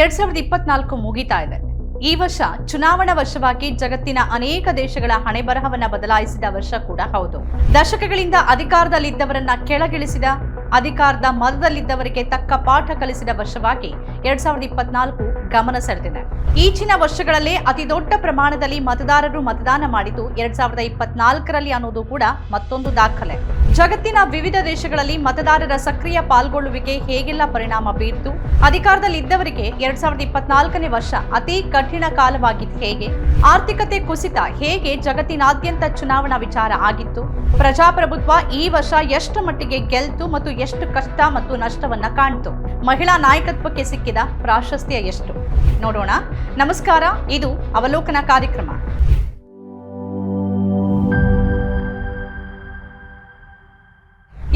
ಎರಡ್ ಸಾವಿರದ ಇಪ್ಪತ್ನಾಲ್ಕು ಮುಗಿತಾ ಇದೆ. ಈ ವರ್ಷ ಚುನಾವಣಾ ವರ್ಷವಾಗಿ ಜಗತ್ತಿನ ಅನೇಕ ದೇಶಗಳ ಹಣೆ ಬರಹವನ್ನ ಬದಲಾಯಿಸಿದ ವರ್ಷ ಕೂಡ ಹೌದು. ದಶಕಗಳಿಂದ ಅಧಿಕಾರದಲ್ಲಿದ್ದವರನ್ನ ಕೆಳಗಿಳಿಸಿದ, ಅಧಿಕಾರದ ಮದದಲ್ಲಿದ್ದವರಿಗೆ ತಕ್ಕ ಪಾಠ ಕಲಿಸಿದ ವರ್ಷವಾಗಿ ಎರಡ್ ಸಾವಿರದ ಇಪ್ಪತ್ನಾಲ್ಕು ಗಮನ ಸೆಳೆದಿದೆ. ಈಚಿನ ವರ್ಷಗಳಲ್ಲೇ ಅತಿ ದೊಡ್ಡ ಪ್ರಮಾಣದಲ್ಲಿ ಮತದಾರರು ಮತದಾನ ಮಾಡಿದ್ದು ಎರಡ್ ಸಾವಿರದ ಇಪ್ಪತ್ನಾಲ್ಕರಲ್ಲಿ ಅನ್ನೋದು ಕೂಡ ಮತ್ತೊಂದು ದಾಖಲೆ. ಜಗತ್ತಿನ ವಿವಿಧ ದೇಶಗಳಲ್ಲಿ ಮತದಾರರ ಸಕ್ರಿಯ ಪಾಲ್ಗೊಳ್ಳುವಿಕೆ ಹೇಗೆಲ್ಲ ಪರಿಣಾಮ ಬೀರಿತು? ಅಧಿಕಾರದಲ್ಲಿದ್ದವರಿಗೆ ಎರಡ್ ಸಾವಿರದ ಇಪ್ಪತ್ನಾಲ್ಕನೇ ವರ್ಷ ಅತಿ ಕಠಿಣ ಕಾಲವಾಗಿದ್ದು ಹೇಗೆ? ಆರ್ಥಿಕತೆ ಕುಸಿತ ಹೇಗೆ ಜಗತ್ತಿನಾದ್ಯಂತ ಚುನಾವಣಾ ವಿಚಾರ ಆಗಿತ್ತು? ಪ್ರಜಾಪ್ರಭುತ್ವ ಈ ವರ್ಷ ಎಷ್ಟು ಮಟ್ಟಿಗೆ ಗೆಲ್ತು ಮತ್ತು ಎಷ್ಟು ಕಷ್ಟ ಮತ್ತು ನಷ್ಟವನ್ನ ಕಾಣ್ತು? ಮಹಿಳಾ ನಾಯಕತ್ವಕ್ಕೆ ಸಿಕ್ಕಿದ ಪ್ರಾಶಸ್ತ್ಯ ಎಷ್ಟು? ನೋಡೋಣ. ನಮಸ್ಕಾರ, ಇದು ಅವಲೋಕನ ಕಾರ್ಯಕ್ರಮ.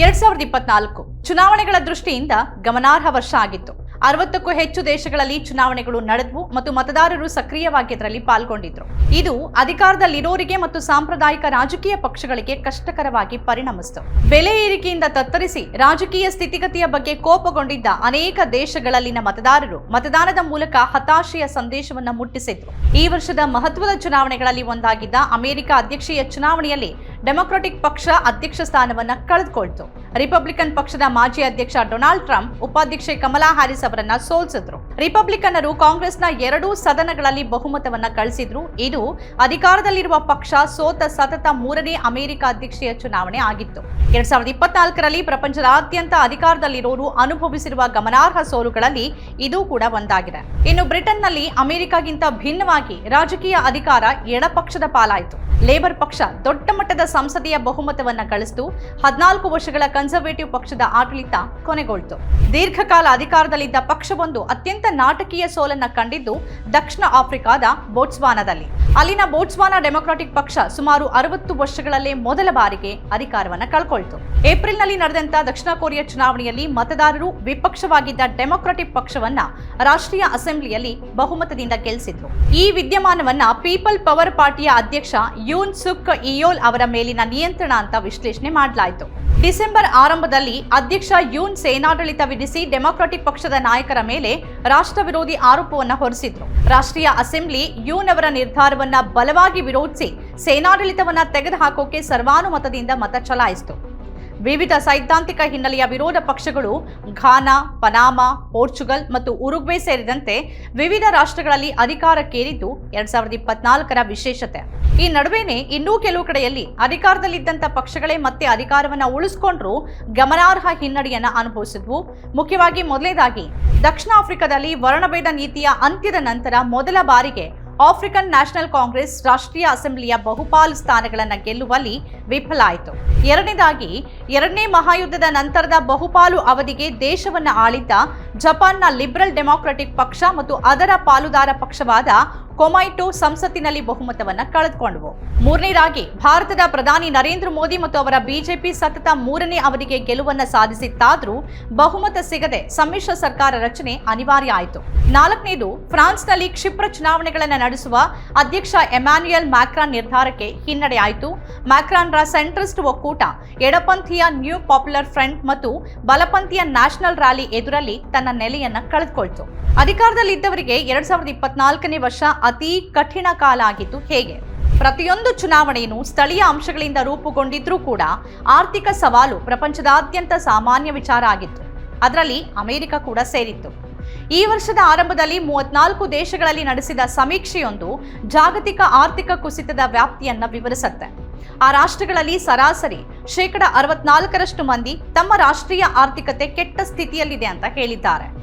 ಎರಡ್ ಸಾವಿರದ ಇಪ್ಪತ್ನಾಲ್ಕು ಚುನಾವಣೆಗಳ ದೃಷ್ಟಿಯಿಂದ ಗಮನಾರ್ಹ ವರ್ಷ ಆಗಿತ್ತು. ಅರವತ್ತಕ್ಕೂ ಹೆಚ್ಚು ದೇಶಗಳಲ್ಲಿ ಚುನಾವಣೆಗಳು ನಡೆದವು ಮತ್ತು ಮತದಾರರು ಸಕ್ರಿಯವಾಗಿ ಇದರಲ್ಲಿ ಪಾಲ್ಗೊಂಡಿದ್ರು. ಇದು ಅಧಿಕಾರದಲ್ಲಿರೋರಿಗೆ ಮತ್ತು ಸಾಂಪ್ರದಾಯಿಕ ರಾಜಕೀಯ ಪಕ್ಷಗಳಿಗೆ ಕಷ್ಟಕರವಾಗಿ ಪರಿಣಮಿಸಿತು. ಬೆಲೆ ಏರಿಕೆಯಿಂದ ತತ್ತರಿಸಿ ರಾಜಕೀಯ ಸ್ಥಿತಿಗತಿಯ ಬಗ್ಗೆ ಕೋಪಗೊಂಡಿದ್ದ ಅನೇಕ ದೇಶಗಳಲ್ಲಿನ ಮತದಾರರು ಮತದಾನದ ಮೂಲಕ ಹತಾಶೆಯ ಸಂದೇಶವನ್ನು ಮುಟ್ಟಿಸಿದ್ರು. ಈ ವರ್ಷದ ಮಹತ್ವದ ಚುನಾವಣೆಗಳಲ್ಲಿ ಒಂದಾಗಿದ್ದ ಅಮೆರಿಕ ಅಧ್ಯಕ್ಷೀಯ ಚುನಾವಣೆಯಲ್ಲಿ ಡೆಮೊಕ್ರಾಟಿಕ್ ಪಕ್ಷ ಅಧ್ಯಕ್ಷ ಸ್ಥಾನವನ್ನ ಕಳೆದುಕೊಳ್ತು. ರಿಪಬ್ಲಿಕನ್ ಪಕ್ಷದ ಮಾಜಿ ಅಧ್ಯಕ್ಷ ಡೊನಾಲ್ಡ್ ಟ್ರಂಪ್, ಉಪಾಧ್ಯಕ್ಷೆ ಕಮಲಾ ಹ್ಯಾರಿಸ್ ಅವರನ್ನ ಸೋಲಿಸಿದ್ರು. ರಿಪಬ್ಲಿಕನ್ನರು ಕಾಂಗ್ರೆಸ್ನ ಎರಡೂ ಸದನಗಳಲ್ಲಿ ಬಹುಮತವನ್ನ ಕಳಿಸಿದ್ರು. ಇದು ಅಧಿಕಾರದಲ್ಲಿರುವ ಪಕ್ಷ ಸೋತ ಸತತ ಮೂರನೇ ಅಮೆರಿಕ ಅಧ್ಯಕ್ಷೀಯ ಚುನಾವಣೆ ಆಗಿತ್ತು. ಎರಡ್ ಸಾವಿರದ ಇಪ್ಪತ್ನಾಲ್ಕರಲ್ಲಿ ಪ್ರಪಂಚದಾದ್ಯಂತ ಅಧಿಕಾರದಲ್ಲಿರೋರು ಅನುಭವಿಸಿರುವ ಗಮನಾರ್ಹ ಸೋಲುಗಳಲ್ಲಿ ಇದು ಕೂಡ ಒಂದಾಗಿದೆ. ಇನ್ನು ಬ್ರಿಟನ್ನಲ್ಲಿ ಅಮೆರಿಕಾಗಿಂತ ಭಿನ್ನವಾಗಿ ರಾಜಕೀಯ ಅಧಿಕಾರ ಎಡಪಕ್ಷದ ಪಾಲಾಯಿತು. ಲೇಬರ್ ಪಕ್ಷ ದೊಡ್ಡ ಮಟ್ಟದ ಸಂಸದೀಯ ಬಹುಮತವನ್ನ ಗಳಿಸಿತು ಹದಿನಾಲ್ಕು ವರ್ಷಗಳ ಕನ್ಸರ್ವೇಟಿವ್ ಪಕ್ಷದ ಆಡಳಿತ ಕೊನೆಗೊಳ್ತು. ದೀರ್ಘಕಾಲ ಅಧಿಕಾರದಲ್ಲಿದ್ದ ಪಕ್ಷವೊಂದು ಅತ್ಯಂತ ನಾಟಕೀಯ ಸೋಲನ್ನ ಕಂಡಿದ್ದು ದಕ್ಷಿಣ ಆಫ್ರಿಕಾದ ಬೋಟ್ಸ್ವಾನದಲ್ಲಿ. ಅಲ್ಲಿನ ಬೋಟ್ಸ್ವಾನಾ ಡೆಮೊಕ್ರಾಟಿಕ್ ಪಕ್ಷ ಸುಮಾರು ಅರವತ್ತು ವರ್ಷಗಳಲ್ಲೇ ಮೊದಲ ಬಾರಿಗೆ ಅಧಿಕಾರವನ್ನ ಕಳ್ಕೊಳ್ತು. ಏಪ್ರಿಲ್ನಲ್ಲಿ ನಡೆದಂತ ದಕ್ಷಿಣ ಕೊರಿಯಾ ಚುನಾವಣೆಯಲ್ಲಿ ಮತದಾರರು ವಿಪಕ್ಷವಾಗಿದ್ದ ಡೆಮೊಕ್ರಾಟಿಕ್ ಪಕ್ಷವನ್ನ ರಾಷ್ಟ್ರೀಯ ಅಸೆಂಬ್ಲಿಯಲ್ಲಿ ಬಹುಮತದಿಂದ ಗೆಲ್ಲಿಸಿದ್ರು ಈ ವಿದ್ಯಮಾನವನ್ನ ಪೀಪಲ್ ಪವರ್ ಪಾರ್ಟಿಯ ಅಧ್ಯಕ್ಷ ಯೂನ್ ಸುಕ್ ಇಯೋಲ್ ಅವರ ಮೇಲಿನ ನಿಯಂತ್ರಣ ಅಂತ ವಿಶ್ಲೇಷಣೆ ಮಾಡಲಾಯಿತು. ಡಿಸೆಂಬರ್ ಆರಂಭದಲ್ಲಿ ಅಧ್ಯಕ್ಷ ಯೂನ್ ಸೇನಾಡಳಿತ ವಿಧಿಸಿ ಡೆಮೊಕ್ರಾಟಿಕ್ ಪಕ್ಷದ ನಾಯಕರ ಮೇಲೆ ರಾಷ್ಟ್ರ ವಿರೋಧಿ ಆರೋಪವನ್ನು ಹೊರಿಸಿದ್ರು. ರಾಷ್ಟ್ರೀಯ ಅಸೆಂಬ್ಲಿ ಯೂನ್ ಅವರ ನಿರ್ಧಾರವನ್ನ ಬಲವಾಗಿ ವಿರೋಧಿಸಿ ಸೇನಾಡಳಿತವನ್ನ ತೆಗೆದುಹಾಕೋಕೆ ಸರ್ವಾನುಮತದಿಂದ ಮತ ಚಲಾಯಿಸಿತು. ವಿವಿಧ ಸೈದ್ಧಾಂತಿಕ ಹಿನ್ನೆಲೆಯ ವಿರೋಧ ಪಕ್ಷಗಳು ಘಾನಾ, ಪನಾಮಾ, ಪೋರ್ಚುಗಲ್ ಮತ್ತು ಉರುಗ್ವೆ ಸೇರಿದಂತೆ ವಿವಿಧ ರಾಷ್ಟ್ರಗಳಲ್ಲಿ ಅಧಿಕಾರಕ್ಕೇರಿದ್ದು ಎರಡ್ ಸಾವಿರದ ಇಪ್ಪತ್ನಾಲ್ಕರ ವಿಶೇಷತೆ. ಈ ನಡುವೆನೆ ಇನ್ನೂ ಕೆಲವು ಕಡೆಯಲ್ಲಿ ಅಧಿಕಾರದಲ್ಲಿದ್ದಂಥ ಪಕ್ಷಗಳೇ ಮತ್ತೆ ಅಧಿಕಾರವನ್ನು ಉಳಿಸ್ಕೊಂಡ್ರು ಗಮನಾರ್ಹ ಹಿನ್ನಡೆಯನ್ನು ಅನುಭವಿಸಿದ್ವು. ಮುಖ್ಯವಾಗಿ ಮೊದಲೇದಾಗಿ ದಕ್ಷಿಣ ಆಫ್ರಿಕಾದಲ್ಲಿ ವರ್ಣಭೇದ ನೀತಿಯ ಅಂತ್ಯದ ನಂತರ ಮೊದಲ ಬಾರಿಗೆ ಆಫ್ರಿಕನ್ ನ್ಯಾಷನಲ್ ಕಾಂಗ್ರೆಸ್ ರಾಷ್ಟ್ರೀಯ ಅಸೆಂಬ್ಲಿಯ ಬಹುಪಾಲು ಸ್ಥಾನಗಳನ್ನು ಗೆಲ್ಲುವಲ್ಲಿ ವಿಫಲ ಆಯಿತು. ಎರಡನೇದಾಗಿ, ಎರಡನೇ ಮಹಾಯುದ್ಧದ ನಂತರದ ಬಹುಪಾಲು ಅವಧಿಗೆ ದೇಶವನ್ನು ಆಳಿದ್ದ ಜಪಾನ್ನ ಲಿಬರಲ್ ಡೆಮಾಕ್ರೆಟಿಕ್ ಪಕ್ಷ ಮತ್ತು ಅದರ ಪಾಲುದಾರ ಪಕ್ಷವಾದ ಕೊಮೈಟೋ ಸಂಸತ್ತಿನಲ್ಲಿ ಬಹುಮತವನ್ನು ಕಳೆದುಕೊಂಡವು. ಮೂರನೇದಾಗಿ ಭಾರತದ ಪ್ರಧಾನಿ ನರೇಂದ್ರ ಮೋದಿ ಮತ್ತು ಅವರ ಬಿಜೆಪಿ ಸತತ ಮೂರನೇ ಅವಧಿಗೆ ಗೆಲುವನ್ನ ಸಾಧಿಸಿತ್ತಾದರೂ ಬಹುಮತ ಸಿಗದೆ ಸಮ್ಮಿಶ್ರ ಸರ್ಕಾರ ರಚನೆ ಅನಿವಾರ್ಯ ಆಯಿತು. ನಾಲ್ಕನೇದು, ಫ್ರಾನ್ಸ್ನಲ್ಲಿ ಕ್ಷಿಪ್ರ ಚುನಾವಣೆಗಳನ್ನು ನಡೆಸುವ ಅಧ್ಯಕ್ಷ ಎಮ್ಯಾನ್ಯುಯಲ್ ಮ್ಯಾಕ್ರಾನ್ ನಿರ್ಧಾರಕ್ಕೆ ಹಿನ್ನಡೆಯಾಯಿತು ಮ್ಯಾಕ್ರಾನ್ರ ಸೆಂಟ್ರಿಸ್ಟ್ ಒಕ್ಕೂಟ ಎಡಪಂಥೀಯ ನ್ಯೂ ಪಾಪ್ಯುಲರ್ ಫ್ರಂಟ್ ಮತ್ತು ಬಲಪಂಥೀಯ ನ್ಯಾಷನಲ್ ರ್ಯಾಲಿ ಎದುರಲ್ಲಿ ತನ್ನ ನೆಲೆಯನ್ನ ಕಳೆದುಕೊಳ್ತು. ಅಧಿಕಾರದಲ್ಲಿದ್ದವರಿಗೆ ಎರಡ್ ಸಾವಿರದ ಇಪ್ಪತ್ನಾಲ್ಕನೇ ವರ್ಷ ಅತಿ ಕಠಿಣ ಕಾಲ ಆಗಿತ್ತು ಹೇಗೆ? ಪ್ರತಿಯೊಂದು ಚುನಾವಣೆಯನ್ನು ಸ್ಥಳೀಯ ಅಂಶಗಳಿಂದ ರೂಪುಗೊಂಡಿದ್ರೂ ಕೂಡ ಆರ್ಥಿಕ ಸವಾಲು ಪ್ರಪಂಚದಾದ್ಯಂತ ಸಾಮಾನ್ಯ ವಿಚಾರ ಆಗಿತ್ತು. ಅದರಲ್ಲಿ ಅಮೆರಿಕ ಕೂಡ ಸೇರಿತ್ತು. ಈ ವರ್ಷದ ಆರಂಭದಲ್ಲಿ ಮೂವತ್ನಾಲ್ಕು ದೇಶಗಳಲ್ಲಿ ನಡೆಸಿದ ಸಮೀಕ್ಷೆಯೊಂದು ಜಾಗತಿಕ ಆರ್ಥಿಕ ಕುಸಿತದ ವ್ಯಾಪ್ತಿಯನ್ನ ವಿವರಿಸುತ್ತೆ. ಆ ರಾಷ್ಟ್ರಗಳಲ್ಲಿ ಸರಾಸರಿ ಶೇಕಡ ಅರವತ್ನಾಲ್ಕರಷ್ಟು ಮಂದಿ ತಮ್ಮ ರಾಷ್ಟ್ರೀಯ ಆರ್ಥಿಕತೆ ಕೆಟ್ಟ ಸ್ಥಿತಿಯಲ್ಲಿದೆ ಅಂತ ಹೇಳಿದ್ದಾರೆ.